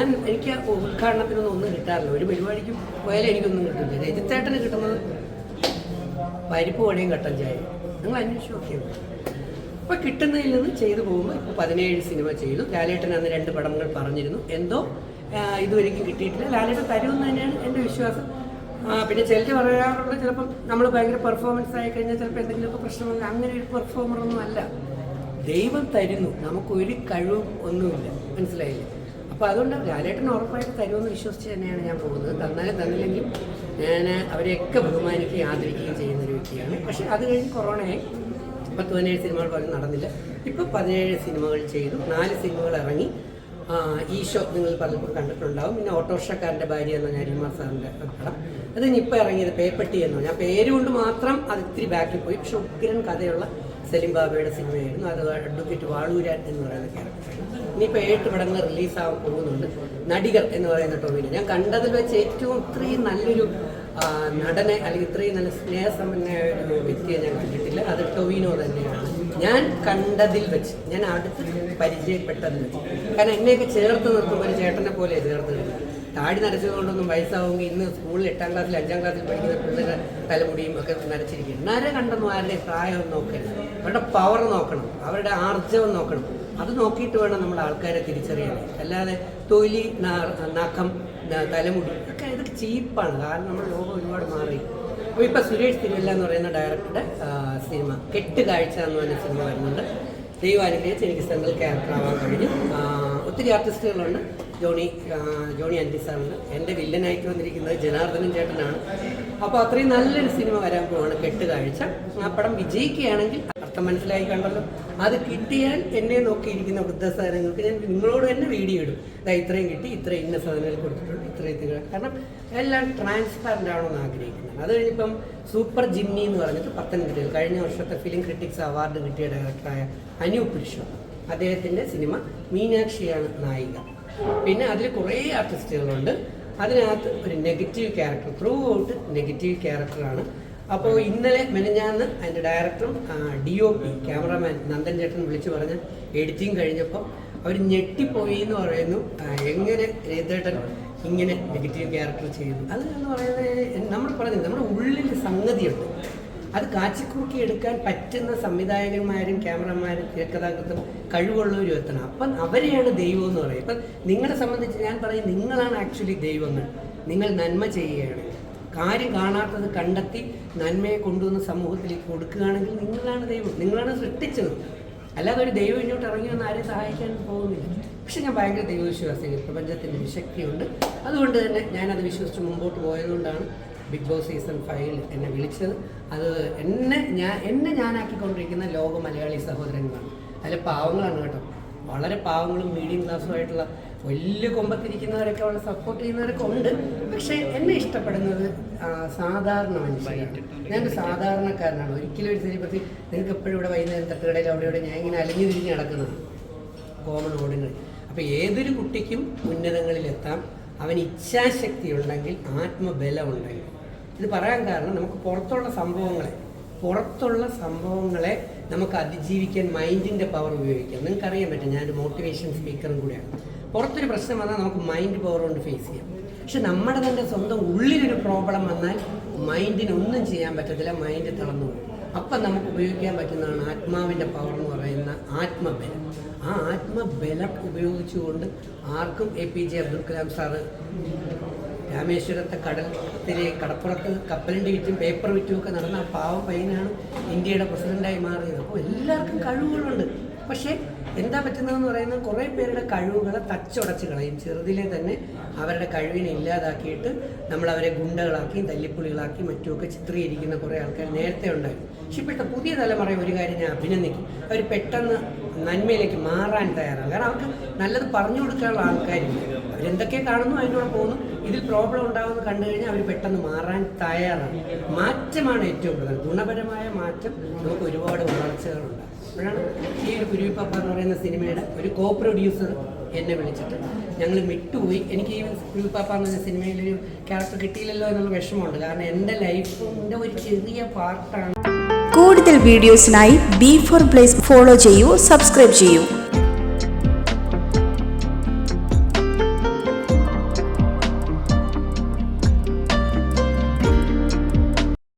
ഞാൻ എനിക്ക് ഉദ്ഘാടനത്തിനൊന്നും ഒന്നും കിട്ടാറില്ല. ഒരു പരിപാടിക്കും പോയാലും എനിക്കൊന്നും കിട്ടില്ല രജിത്തേട്ടന് കിട്ടുന്നത് പരിപ്പ് വടയും കട്ടൻ ചായ നിങ്ങൾ അന്വേഷിച്ച് മതി അപ്പോൾ കിട്ടുന്നതിൽ നിന്ന് ചെയ്തു പോകുമ്പോൾ ഇപ്പോൾ പതിനേഴ് സിനിമ ചെയ്തു. ലാലേട്ടൻ അന്ന് രണ്ട് പടങ്ങൾ പറഞ്ഞിരുന്നു. എന്തോ ഇതുവരെയും കിട്ടിയിട്ടില്ല. ലാലേട്ടൻ തരുമെന്ന് തന്നെയാണ് എന്റെ വിശ്വാസം. പിന്നെ ചിലർ പറയാറുള്ള ചിലപ്പം നമ്മൾ ഭയങ്കര പെർഫോമൻസ് ആയി കഴിഞ്ഞാൽ ചിലപ്പോൾ എന്തെങ്കിലുമൊക്കെ പ്രശ്നമല്ല അങ്ങനെ ഒരു പെർഫോമറൊന്നും അല്ല. ദൈവം തരുന്നു. നമുക്കൊരു കഴിവും ഒന്നുമില്ല. മനസ്സിലായില്ലേ? അപ്പോൾ അതുകൊണ്ട് ലാലേട്ടൻ ഉറപ്പായിട്ട് തരുമെന്ന് വിശ്വസിച്ച് തന്നെയാണ് ഞാൻ പോകുന്നത്. തന്നാലും തന്നില്ലെങ്കിൽ ഞാൻ അവരെയൊക്കെ ബഹുമാനിക്കുകയും ആദരിക്കുകയും ചെയ്യുന്ന ഒരു വ്യക്തിയാണ്. പക്ഷെ അത് കഴിഞ്ഞ് കൊറോണയായി. പത്ത് പതിനേഴ് സിനിമകൾ പോലും നടന്നില്ല. ഇപ്പോൾ പതിനേഴ് സിനിമകൾ ചെയ്തു. നാല് സിനിമകൾ ഇറങ്ങി. ഈശോ നിങ്ങൾ പലപ്പോഴും കണ്ടിട്ടുണ്ടാവും. പിന്നെ ഓട്ടോറിക്ഷക്കാരന്റെ ഭാര്യ എന്ന നരിമാർ സാറിന്റെ പടം അത് ഇനി ഇപ്പോൾ ഇറങ്ങിയത് പേപ്പട്ടി എന്ന്. ഞാൻ പേര് കൊണ്ട് മാത്രം അത് ഇത്തിരി ബാക്കിൽ പോയി. പക്ഷെ ഉഗ്രൻ കഥയുള്ള സലിം ബാബയുടെ സിനിമയായിരുന്നു. അത് അഡ്വക്കേറ്റ് വാളൂരാൻ എന്ന് പറയുന്ന ക്യാരക്ടറാണ് ഇനിയിപ്പോൾ ഏഴ് പടങ്ങൾ റിലീസാകാൻ പോകുന്നുണ്ട്. നടികൾ എന്ന് പറയുന്ന ടോമിനെ. ഞാൻ കണ്ടതിൽ വെച്ച് ഏറ്റവും ഇത്രയും നല്ലൊരു നടനെ അല്ലെങ്കിൽ ഇത്രയും നല്ല സ്നേഹസമ്പന്നമായ ഒരു വ്യക്തിയെ ഞാൻ കണ്ടിട്ടില്ല. അത് ടൊവിനോ തന്നെയാണ്. ഞാൻ കണ്ടതിൽ വെച്ച് ഞാൻ അടുത്ത് പരിചയപ്പെട്ടതിൽ വെച്ച്. കാരണം എന്നെയൊക്കെ ചേർത്ത് നിർത്തുമ്പോൾ ഒരു ചേട്ടനെ പോലെ ചേർത്ത് നിർത്തും താടി നരച്ചതുകൊണ്ടൊന്നും വയസ്സാവുമെങ്കിൽ ഇന്ന് സ്കൂളിൽ എട്ടാം ക്ലാസ്സിൽ അഞ്ചാം ക്ലാസ്സിൽ പഠിക്കുന്ന പിള്ളേരെ തലമുടിയും ഒക്കെ നരച്ചിരിക്കും നര കണ്ടൊന്നും ആരുടെ പ്രായം നോക്കരുത്. അവരുടെ പവർ നോക്കണം. അവരുടെ ആർജവം നോക്കണം. അത് നോക്കിയിട്ട് വേണം നമ്മൾ ആൾക്കാരെ തിരിച്ചറിയാൻ. അല്ലാതെ തൊലി നഖം തലമുടി ഒക്കെ ഇതൊക്കെ ചീപ്പാണ്. കാരണം നമ്മുടെ ലോകം ഒരുപാട് മാറി. അപ്പോൾ ഇപ്പോൾ സുരേഷ് തിരുവല്ല എന്ന് പറയുന്ന ഡയറക്ടറുടെ സിനിമ കെട്ട് കാഴ്ച എന്ന് പറഞ്ഞ സിനിമ വരുന്നുണ്ട്. ദൈവം അനുഗ്രഹിച്ച് എനിക്ക് സെൻട്രൽ ക്യാരക്ടർ ആവാൻ കഴിഞ്ഞു. ഒത്തിരി ആർട്ടിസ്റ്റുകളുണ്ട് ജോണി ജോണി ആന്റി എന്റെ വില്ലനായിട്ട് വന്നിരിക്കുന്നത് ജനാർദ്ദനൻ ചേട്ടനാണ്. അപ്പോൾ അത്രയും നല്ലൊരു സിനിമ വരാൻ പോവാണ് കെട്ട് കാഴ്ച ആ പടം വിജയിക്കുകയാണെങ്കിൽ അർത്ഥം മനസ്സിലായി കണ്ടല്ലോ. അത് കിട്ടിയാൽ എന്നെ നോക്കിയിരിക്കുന്ന വൃദ്ധസാധനങ്ങൾക്ക് ഞാൻ നിങ്ങളോട് തന്നെ വീഡിയോ ഇടും. ഇതാ ഇത്രയും കിട്ടി ഇത്ര ഇന്ന സാധനങ്ങൾ കൊടുത്തിട്ടുണ്ട് ഇത്ര ഇത് കാരണം എല്ലാം ട്രാൻസ്പാരന്റ് ആണോ എന്ന് ആഗ്രഹിക്കുന്നത് അത് കഴിഞ്ഞിപ്പം സൂപ്പർ ജിമ്മി എന്ന് പറഞ്ഞിട്ട് പത്തനംതിട്ടയിൽ കഴിഞ്ഞ വർഷത്തെ ഫിലിം ക്രിറ്റിക്സ് അവാർഡ് കിട്ടിയ ഡയറക്ടറായ അനൂപ് വിശ്വ അദ്ദേഹത്തിന്റെ സിനിമ മീനാക്ഷിയാണ് നായിക. പിന്നെ അതിൽ കുറേ ആർട്ടിസ്റ്റുകളുണ്ട് അതിനകത്ത് ഒരു negative character throughout negative ക്യാരക്ടറാണ് അപ്പോൾ ഇന്നലെ മെനഞ്ഞാന്ന് അതിന്റെ ഡയറക്ടറും D O P cameraman Nandan ചേട്ടൻ വിളിച്ചു പറഞ്ഞ് എഡിറ്റിംഗ് കഴിഞ്ഞപ്പോൾ അവർ ഞെട്ടിപ്പോയി എന്ന് പറയുന്നു. എങ്ങനെ രേതേട്ടൻ ഇങ്ങനെ നെഗറ്റീവ് ക്യാരക്ടർ ചെയ്യുന്നു? അത് എന്ന് പറയുന്നത് നമ്മൾ പറഞ്ഞത് നമ്മുടെ ഉള്ളിൽ സംഗതിയുണ്ട്. അത് കാച്ചിക്കൂക്കി എടുക്കാൻ പറ്റുന്ന സംവിധായകന്മാരും ക്യാമറമാരും തിരക്കഥാകൃത്തും കഴിവുള്ളവരും എത്തണം. അപ്പം അവരെയാണ് ദൈവം എന്ന് പറയുന്നത്. ഇപ്പം നിങ്ങളെ സംബന്ധിച്ച് ഞാൻ പറയും നിങ്ങളാണ് ആക്ച്വലി ദൈവങ്ങൾ. നിങ്ങൾ നന്മ ചെയ്യുകയാണ്. കാര്യം കാണാത്തത് കണ്ടെത്തി നന്മയെ കൊണ്ടുവന്ന് സമൂഹത്തിലേക്ക് കൊടുക്കുകയാണെങ്കിൽ നിങ്ങളാണ് ദൈവം. നിങ്ങളാണ് സൃഷ്ടിച്ചത്. അല്ലാതെ ഒരു ദൈവം ഇങ്ങോട്ട് ഇറങ്ങി വന്ന് ആരെയും സഹായിക്കാൻ പോകുന്നില്ല. പക്ഷെ ഞാൻ ഭയങ്കര ദൈവവിശ്വാസികൾ പ്രപഞ്ചത്തിന്റെ ശക്തിയുണ്ട്. അതുകൊണ്ട് തന്നെ ഞാനത് വിശ്വസിച്ച് മുമ്പോട്ട് പോയതുകൊണ്ടാണ് ബിഗ് ബോസ് സീസൺ ഫൈവിൽ എന്നെ വിളിച്ചത് അത് എന്നെ ഞാൻ എന്നെ ഞാനാക്കിക്കൊണ്ടിരിക്കുന്ന ലോക മലയാളി സഹോദരങ്ങളാണ് അതിൽ പാവങ്ങളാണ് കേട്ടോ. വളരെ പാവങ്ങളും മീഡിയം ക്ലാസ്സുമായിട്ടുള്ള വലിയ കൊമ്പത്തിരിക്കുന്നവരൊക്കെ അവളെ സപ്പോർട്ട് ചെയ്യുന്നവരൊക്കെ ഉണ്ട്. പക്ഷേ എന്നെ ഇഷ്ടപ്പെടുന്നത് സാധാരണ മനുഷ്യനാണ് ഞാനൊരു സാധാരണക്കാരനാണ്. ഒരിക്കലും ഒരു സെലിബ്രിറ്റി നിങ്ങൾക്ക് എപ്പോഴും ഇവിടെ വൈകുന്നേരം തട്ടുകടയിൽ അവിടെ ഇവിടെ ഞാൻ ഇങ്ങനെ അലഞ്ഞു തിരിഞ്ഞ് നടക്കുന്നതാണ്. കോമൺ ഓടുന്നത് അപ്പോൾ ഏതൊരു കുട്ടിക്കും ഉന്നതങ്ങളിലെത്താം. അവൻ ഇച്ഛാശക്തി ഉണ്ടെങ്കിൽ ആത്മബലം ഉണ്ടെങ്കിൽ ഇത് പറയാൻ കാരണം നമുക്ക് പുറത്തുള്ള സംഭവങ്ങളെ പുറത്തുള്ള സംഭവങ്ങളെ നമുക്ക് അതിജീവിക്കാൻ മൈൻഡിന്റെ പവർ ഉപയോഗിക്കാം. നിങ്ങൾക്ക് അറിയാൻ പറ്റും ഞാനൊരു മോട്ടിവേഷൻ സ്പീക്കറും കൂടെയാണ്. പുറത്തൊരു പ്രശ്നം വന്നാൽ നമുക്ക് മൈൻഡ് പവർ കൊണ്ട് ഫേസ് ചെയ്യാം. പക്ഷെ നമ്മുടെ തന്നെ സ്വന്തം ഉള്ളിലൊരു പ്രോബ്ലം വന്നാൽ മൈൻഡിന് ഒന്നും ചെയ്യാൻ പറ്റത്തില്ല മൈൻഡ് തളർന്നു പോകും. അപ്പം നമുക്ക് ഉപയോഗിക്കാൻ പറ്റുന്നതാണ് ആത്മാവിന്റെ പവർ എന്ന് പറയുന്ന ആത്മബലം. ആ ആത്മബലം ഉപയോഗിച്ചുകൊണ്ട് ആർക്കും A P J Abdul Kalam sir രാമേശ്വരത്തെ കടത്തിലെ കടപ്പുറത്ത് കപ്പലിന്റെ വിറ്റും പേപ്പർ വിറ്റും ഒക്കെ നടന്ന ആ പാവ പയ്യനാണ് ഇന്ത്യയുടെ പ്രസിഡന്റായി മാറിയത്. അപ്പോൾ എല്ലാവർക്കും കഴിവുകളുണ്ട്. പക്ഷേ എന്താ പറ്റുന്നതെന്ന് പറയുന്നത് കുറേ പേരുടെ കഴിവുകളെ തച്ചുടച്ച് കളയും. ചെറുതിലെ തന്നെ അവരുടെ കഴിവിനെ ഇല്ലാതാക്കിയിട്ട് നമ്മൾ അവരെ ഗുണ്ടകളാക്കി തല്ലിപ്പുളികളാക്കി മറ്റുമൊക്കെ ചിത്രീകരിക്കുന്ന കുറേ ആൾക്കാർ നേരത്തെ ഉണ്ടായിരുന്നു. പക്ഷെ ഇപ്പോഴത്തെ പുതിയ തലമുറ ഒരു കാര്യം ഞാൻ അഭിനന്ദിക്കും. അവർ പെട്ടെന്ന് നന്മയിലേക്ക് മാറാൻ തയ്യാറാണ്. കാരണം അവർക്ക് നല്ലത് പറഞ്ഞു കൊടുക്കാനുള്ള ആൾക്കാരില്ല. അവരെന്തൊക്കെ കാണുന്നു അതിനോട് പോകുന്നു. ഇതിൽ പ്രോബ്ലം ഉണ്ടാകുമെന്ന് കണ്ടു കഴിഞ്ഞാൽ അവർ പെട്ടെന്ന് മാറാൻ തയ്യാറാണ്. മാറ്റമാണ് ഏറ്റവും പ്രധാനം ഗുണപരമായ മാറ്റം നമുക്ക് ഒരുപാട് വളർച്ചകളുണ്ട്. അപ്പോഴാണ് ഈ ഒരു കുരുവിപ്പാപ്പ എന്ന് പറയുന്ന സിനിമയുടെ ഒരു കോ പ്രൊഡ്യൂസർ എന്നെ വിളിച്ചിട്ട്. ഞങ്ങൾ വിട്ടുപോയി. എനിക്ക് ഈ കുരുവിപ്പാപ്പ എന്ന ഒരു ക്യാരക്ടർ കിട്ടിയില്ലല്ലോ എന്നുള്ള വിഷമമുണ്ട്. കാരണം എന്റെ ലൈഫിന്റെ ഒരു ചെറിയ പാർട്ടാണ് കൂടുതൽ വീഡിയോസിനായി ബി ഫോർ പ്ലേസ് ഫോളോ ചെയ്യൂ സബ്സ്ക്രൈബ് ചെയ്യൂ.